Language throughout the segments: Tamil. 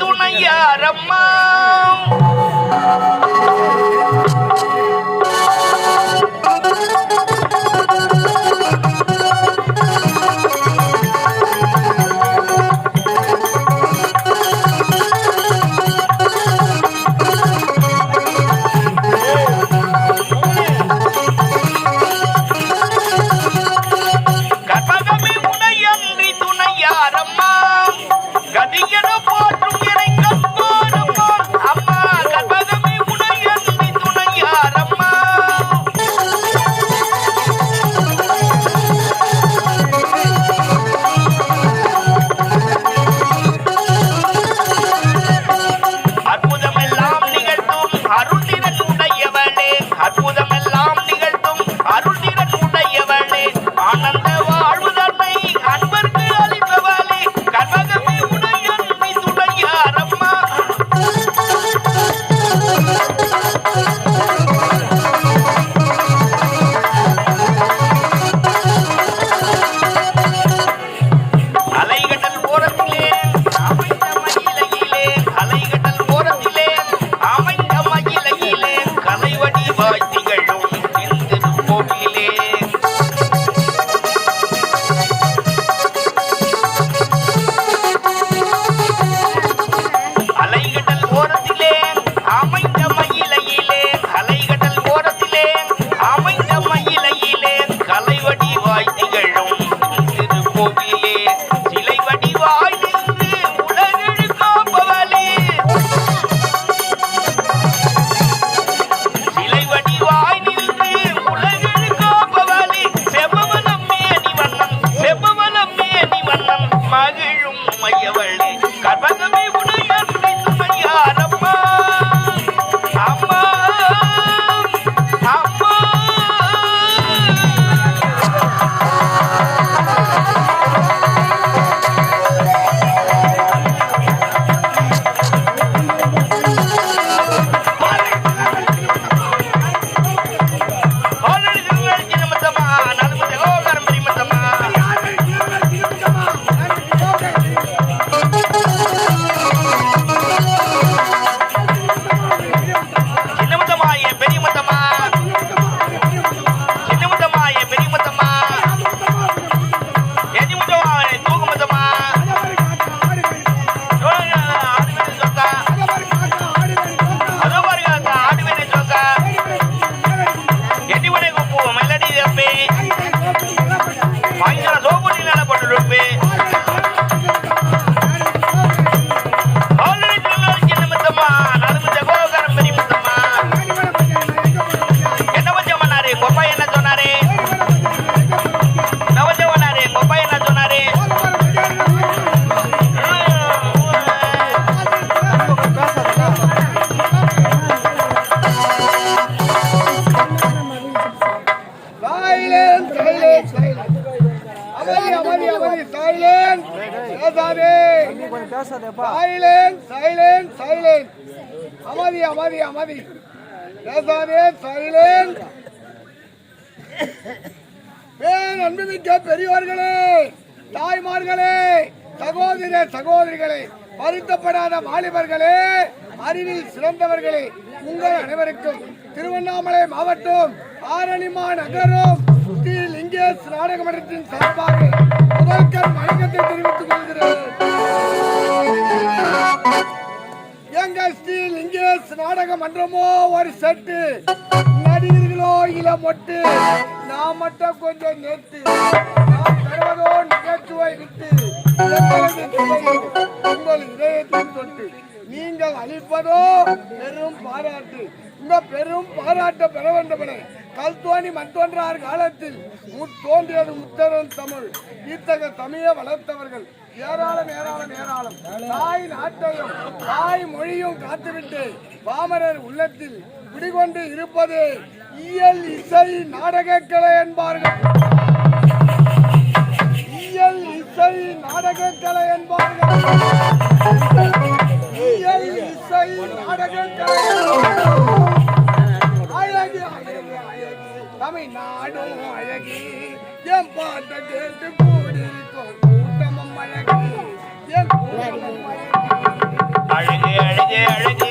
துணையாரம்மா பேசாதே சைலன்ட் அமைதி அமைதி அமைதி. பேர் அன்புமிக்க பெரியவர்களே தாய்மார்களே சகோதர சகோதரிகளே வருத்தப்படாத வாலிபர்களே அறிவில் சிறந்தவர்களே உங்கள் அனைவருக்கும் திருவண்ணாமலை மாவட்டம் ஆரணிமா நகரம் ஸ்ரீ நாடக மன்றத்தின் சார்பாக முதல்கண் வணக்கத்தை தெரிவித்துக் கொள்கிறேன். எங்க ஸ்ரீ லிங்கேஷ் நாடக மன்றமோ ஒரு செட்டு. நடிகர்களோ இல மொட்டு நான் மட்டும் கொஞ்சம் நேற்று நான் தருவதோ நிகழ்ச்சுவை விட்டு உங்கள் இதயத்தின் தொட்டு. நீங்கள் அளிப்பதோ பெரும் பாராட்டு. இந்த பெரும் பாராட்ட பெற வேண்டும் என கல் தோணி மண் தோன்றார் காலத்தில் முத்தோன்றியது முத்தரும் தமிழ். இத்தகைய தமிழை வளர்த்தவர்கள் ஏராளம் ஏராளம் ஏராளம். தாய் நாட்டையும் தாய் மொழியும் காத்துவிட்டு பாமரர் உள்ளத்தில் குடிகொண்டு இருப்பது இயல் இசை நாடகக்கலை என்பார்கள். இயல் இசை நாடகக்கலை என்பார்கள். இயல் இசை நாடகக்கலை. தமிழ்நாடும் அழகி. என் பாட்ட கேட்டு கூடியிருக்கும் கூட்டமும் அழகி. என் அழகி அழகி அழகி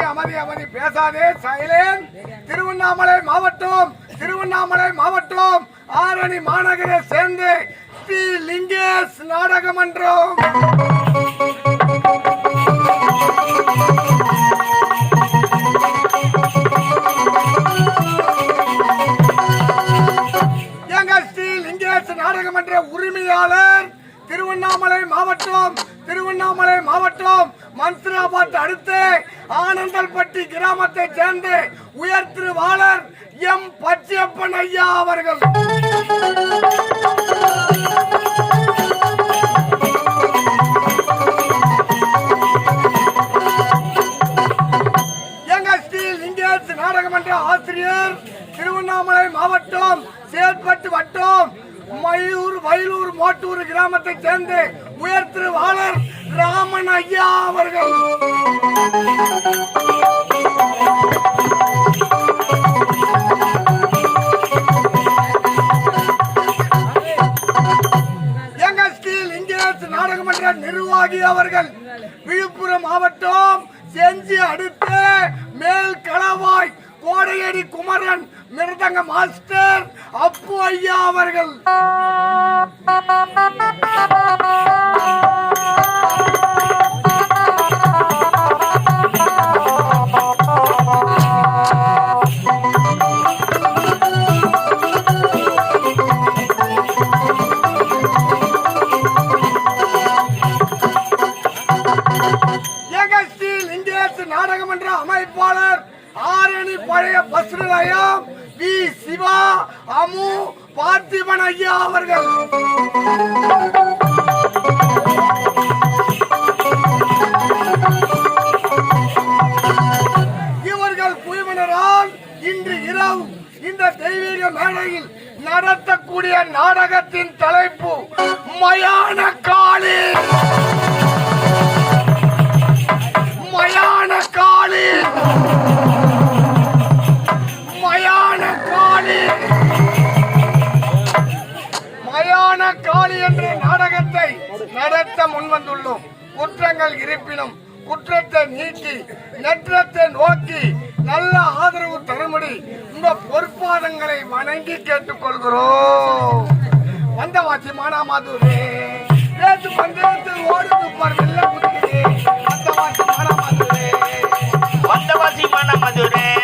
அமைதி அமைதி அமைதி. பேசாதே சைலேன். திருவண்ணாமலை மாவட்டம் திருவண்ணாமலை மாவட்டம் ஆரணி மாநகரை சேர்ந்து ஸ்ரீ லிங்கேஷ் நாடக மன்றம் ஸ்ரீ லிங்கேஷ் உரிமையாளர் திருவண்ணாமலை மாவட்டம் திருவண்ணாமலை மாவட்டம் மந்திராபாத் அடுத்து ஆனந்தல்பட்டி கிராமத்தைச் சேர்ந்த உயர் திருவாளர் எம் பச்சையப்பன் ஐயா அவர்கள். எங்கள் ஸ்ரீ லிங்கேஷ் நாடகமன்ற ஆசிரியர் திருவண்ணாமலை மாவட்டம் செயல்பட்டு வட்டம் மயூர் வயலூர் மோட்டூர் கிராமத்தை சேர்ந்து உயர் திருவாளர் ராமன் ஐயா அவர்கள். நாடகமன்ற நிர்வாகி அவர்கள். விழுப்புரம் மாவட்டம் செஞ்சு அடுத்து காவேரி குமரன் மிருதங்க மாஸ்டர் அப்பு ஐயா அவர்கள். நாடகமன்ற அமைப்பாளர் ஆரணி பழைய பஸ் நிலையம் வி. சிவா அமு பார்த்திபன் ஐயா அவர்கள். இவர்கள் குழுவினரால் இன்று இரவு இந்த தெய்வீக மேடையில் நடத்தக்கூடிய நாடகத்தின் தலைப்பு மயான காளி. முன் முன்வந்துள்ளோம் குற்றங்கள் இருப்பினும் குற்றத்தை நீக்கி நெற்றத்தை நோக்கி நல்ல ஆதரவு தரும்படி உங்க பொற்பாதங்களை வணங்கி கேட்டுக்கொள்கிறோம். வந்த வாட்சி மானாமாதூரே. நேற்று பந்தயத்தில் ஓடுது பரவில்லை அந்த வாட்சி மானாமாதூரே. வந்த வாட்சி மானாமாதூரே.